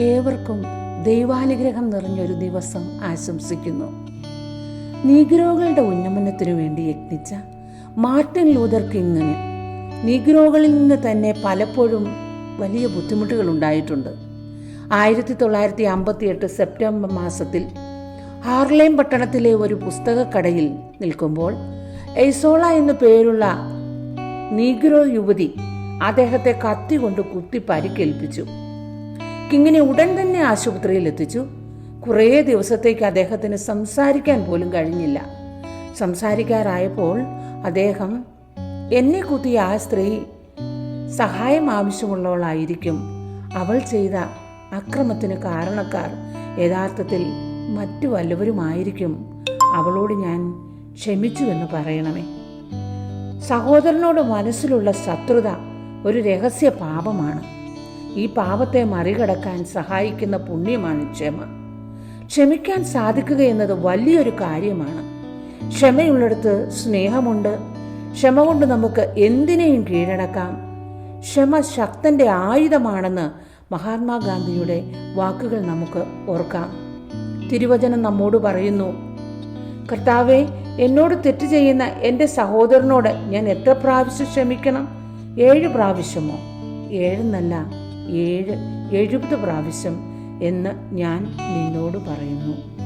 ഏവർക്കും ദൈവാനുഗ്രഹം നിറഞ്ഞൊരു ദിവസം ആശംസിക്കുന്നു. നീഗ്രോകളുടെ ഉന്നമനത്തിനു വേണ്ടി യത്നിച്ച മാർട്ടിൻ ലൂതർ കിങ്ങിന് നീഗ്രോകളിൽ നിന്ന് തന്നെ പലപ്പോഴും വലിയ ബുദ്ധിമുട്ടുകൾ ഉണ്ടായിട്ടുണ്ട് ആയിരത്തി തൊള്ളായിരത്തി അമ്പത്തി എട്ട് സെപ്റ്റംബർ മാസത്തിൽ ഹാർലേം പട്ടണത്തിലെ ഒരു പുസ്തകക്കടയിൽ നിൽക്കുമ്പോൾ എയ്സോള എന്നു പേരുള്ള നീഗ്രോ യുവതി അദ്ദേഹത്തെ കത്തി കൊണ്ട് കുത്തി പരിക്കേൽപ്പിച്ചു കിങ്ങിനെ ഉടൻ തന്നെ ആശുപത്രിയിൽ എത്തിച്ചു. കുറേ ദിവസത്തേക്ക് അദ്ദേഹത്തിന് സംസാരിക്കാൻ പോലും കഴിഞ്ഞില്ല. സംസാരിക്കാറായപ്പോൾ അദ്ദേഹം എന്നെ കുത്തിയ ആ സ്ത്രീ സഹായം ആവശ്യമുള്ളവളായിരിക്കും. അവൾ ചെയ്ത അക്രമത്തിന് കാരണക്കാർ യഥാർത്ഥത്തിൽ മറ്റു വല്ലവരുമായിരിക്കും. അവളോട് ഞാൻ ക്ഷമിച്ചു എന്ന് പറയണമേ. സഹോദരനോട് മനസ്സിലുള്ള ശത്രുത ഒരു രഹസ്യ പാപമാണ് ഈ പാപത്തെ മറികടക്കാൻ സഹായിക്കുന്ന പുണ്യമാണ് ക്ഷമ. ക്ഷമിക്കാൻ സാധിക്കുക എന്നത് വലിയൊരു കാര്യമാണ്. ക്ഷമയുള്ളിടത്ത് സ്നേഹമുണ്ട്. ക്ഷമ കൊണ്ട് നമുക്ക് എന്തിനേയും കീഴടക്കാം. ക്ഷമ ശക്തന്റെ ആയുധമാണെന്ന് മഹാത്മാഗാന്ധിയുടെ വാക്കുകൾ നമുക്ക് ഓർക്കാം. തിരുവചനം നമ്മോട് പറയുന്നു കർത്താവെ എന്നോട് തെറ്റ് ചെയ്യുന്ന എന്റെ സഹോദരനോട് ഞാൻ എത്ര പ്രാവശ്യം ക്ഷമിക്കണം? ഏഴ് പ്രാവശ്യമോ? ഏഴെന്നല്ല ഏഴ് എഴുപത് പ്രാവശ്യം എന്ന് ഞാൻ നിന്നോട് പറയുന്നു.